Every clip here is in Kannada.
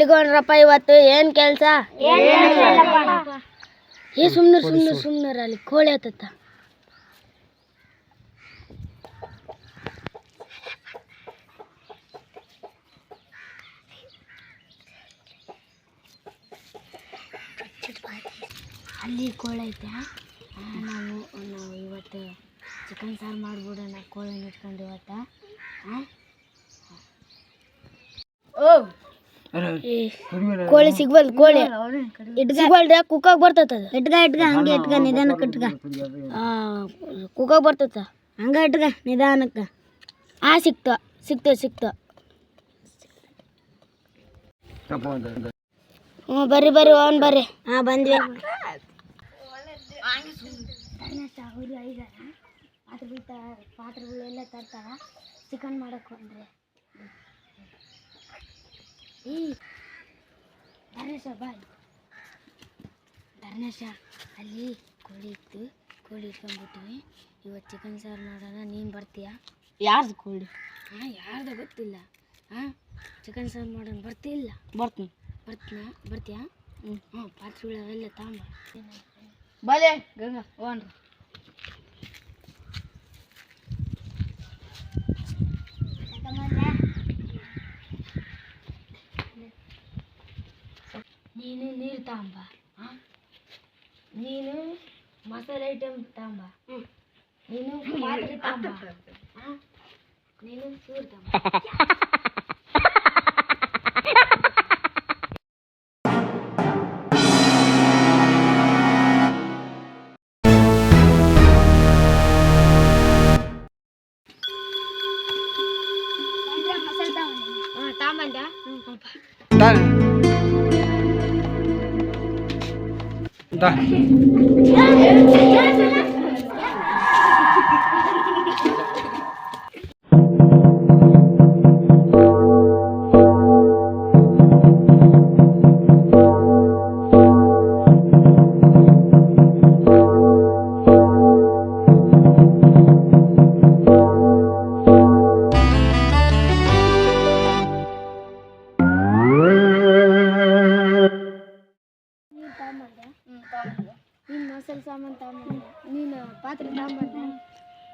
ಎಲ್ಲಿಗೊಂಡ್ರಪ್ಪ ಇವತ್ತು. ಏನ್ ಕೆಲ್ಸ? ಏ ಸುಮ್ನೆ ಸುಮ್ನೆ ಸುಮ್ನೆ ಅಲ್ಲಿ. ಕೋಳಿ ಹತ್ತತ್ತ. ಅಲ್ಲಿ ಕೋಳಿ ಐತೆ. ನಾವು ನಾವು ಇವತ್ತು ಚಿಕನ್ ಸಾರು ಮಾಡ್ಬಿಡೋಣ. ಕೋಳಿ ಇಟ್ಕೊಂಡು ಇವತ್ತು? ಓ. ಕೋಳಿ ಸಿಗ್ಬಲ್ದು ಕೋಳಿ. ಸಿಗ್ಬಲ್ರಿ ಕುಕ್ಕಾಗ ಬರ್ತದ ಇಟ್ಗ ಇಟ್ಗ ಹಂಗೆ ಇಟ್ಗ ನಿಧಾನಕ್ಕೆ ಇಟ್ಗ. ಕುಕ್ಕಾಗ ಬರ್ತದ ಹಂಗ ಇಟ್ಗ ನಿಧಾನಕ್ಕೆ. ಆ ಸಿಕ್ತ ಸಿಕ್ತ ಸಿಕ್ತ. ಹ್ಞೂ ಬರ್ರಿ ಬರ್ರಿ ಓನ್ ಬರ್ರಿ. ಹಾಂ ಬಂದ್ವಿ. ಪಾತ್ರೆ ಪಾತ್ರೆಗಳೆಲ್ಲ ತರ್ತಾರ ಚಿಕನ್ ಮಾಡಕ್ಕೆ ಬಂದ್ರೆ. ಧರ್ಮೇಶ ಬಾಯ್ ಧರ್ಮೇಶ ಅಲ್ಲಿ ಕೋಳಿ ಇತ್ತು ಕೋಳಿ ಇಟ್ಕೊಂಡ್ಬಿಟ್ಟಿವಿ ಇವತ್ತು ಚಿಕನ್ ಸಾರು ಮಾಡೋಣ ನೀನು ಬರ್ತೀಯಾ ಯಾರ್ದು ಕೋಳಿ? ಹಾಂ ಯಾರ್ದು ಗೊತ್ತಿಲ್ಲ. ಹಾಂ ಚಿಕನ್ ಸಾರು ಮಾಡೋಣ ಬರ್ತಿಲ್ಲ. ಬರ್ತೀನಿ. ಬರ್ತೀನ? ಬರ್ತೀಯಾ? ಹ್ಞೂ ಹ್ಞೂ ಪಾತ್ರೆಗಳೆಲ್ಲ ತಗೊಂಬ ಬಲೆ ಗಂಗಾ ಹೋನ್ರಿ ನೀನು ನೀರು ತಗೊಂಬ ಹಾಂ ನೀನು ಮಸಾಲೆ ಐಟಮ್ ತಗೊಂಬ ನೀನು ಪಾತ್ರೆ ತಗೊಂಬ ಹಾಂ ನೀನು ಸೂರು ತಗೊಂಬ ಹಾಂ ತಗೊಂಬಂದ ಹ್ಞೂ ಪಾಪ. ನೀನು ನೀನು ಮಸಾಲೆ ಸಾಮಾನು ತಗೊಂಬಂದೆ ನೀನು ಪಾತ್ರೆ ತಗೊಂಬಂದೆ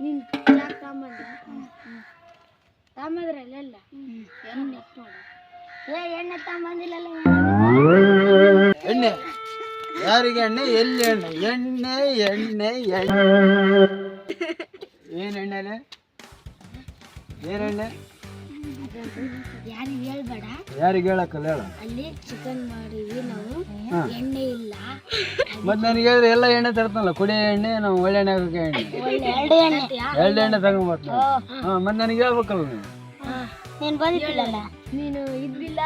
ನೀನು ಚಾಕ್ ತಗೊಂಬಂದೆ ತಗೊಂಬಂದ್ರಲ್ಲ ಎಣ್ಣೆ ನೋಡು ಏ ಎಣ್ಣೆ ತಗೊಂಬಂದಿಲ್ಲಲ್ಲ ಎಣ್ಣೆ ಯಾರಿಗೆ ಎಣ್ಣೆ ಎಲ್ಲಿ ಎಣ್ಣೆ ಎಣ್ಣೆ ಎಣ್ಣೆ ಎಣ್ಣೆ ಏನು ಎಣ್ಣೆಲೆ ಏನೆಣ್ಣೆ ಯಾರಿಗೆ ಹೇಳ್ಬೇಡ? ಯಾರಿಗೆ ಹೇಳಕ್ಕಲ್ಲ ಹೇಳ. ಅಲ್ಲಿ ಚಿಕನ್ ಮಾಡಿವಿ ನಾವು. ಎಣ್ಣೆ ಇಲ್ಲ. ಮತ್ತೆ ನನಗೆ ಹೇಳಿದ್ರೆ ಎಲ್ಲ ಎಣ್ಣೆ ತರ್ತಾನಲ್ಲ ಕುಡಿಯೋ ಎಣ್ಣೆ ನಾವು ಒಳ್ಳೆ ಎಣ್ಣೆ ಹಾಕೋಕೆ ಎಣ್ಣೆ. ಎರಡು ಎಣ್ಣೆ ಎರಡು ಎಣ್ಣೆ ತಗೊಂಬರ್ತೀನಿ. ಹಾಂ ಮತ್ತೆ ನನಗೆ ಹೇಳ್ಬೇಕಲ್ಲ ನೀವು ನೀನು ಬಂದಿಲ್ಲ ನೀನು ಇದ್ದಿಲ್ಲ?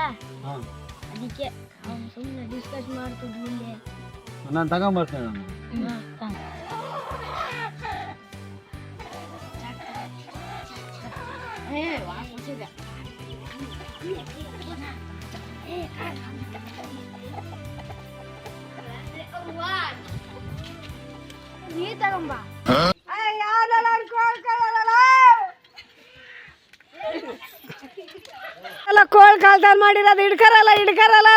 ಅದಕ್ಕೆ ಅವ್ನು ಸುಮ್ಮನೆ ಡಿಸ್ಕಸ್ ಮಾಡ್ತಿದ್ವಿ ಮುಂದೆ. ನಾನು ತಗೊಂಬರ್ತೇನೆ ನಾನು. ನೀ ತಗೊಂಬ ಎಲ್ಲ ಕೋಳ್ ಕಾಲ್ತಾರ ಮಾಡಿರೋದು ಹಿಡ್ಕರಲ್ಲ ಹಿಡ್ಕರಲ್ಲ